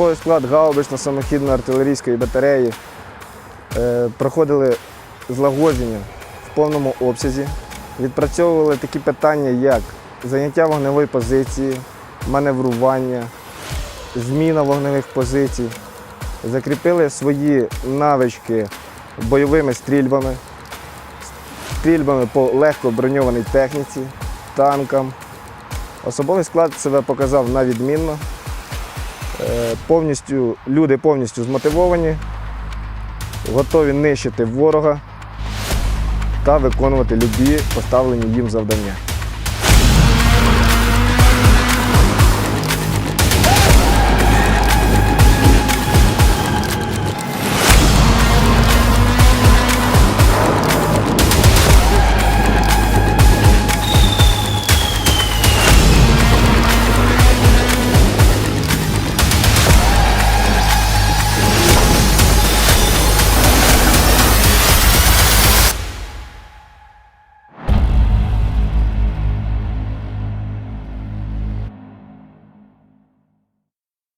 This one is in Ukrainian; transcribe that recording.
Особовий склад гаубично-самохідно-артилерійської батареї е, проходили злагодження в повному обсязі. Відпрацьовували такі питання, як заняття вогневої позиції, маневрування, зміна вогневих позицій. Закріпили свої навички бойовими стрільбами, стрільбами по легко броньованій техніці, танкам. Особовий склад себе показав на відмінно. Е, Повністю, люди повністю змотивовані, готові нищити ворога та виконувати любі поставлені їм завдання.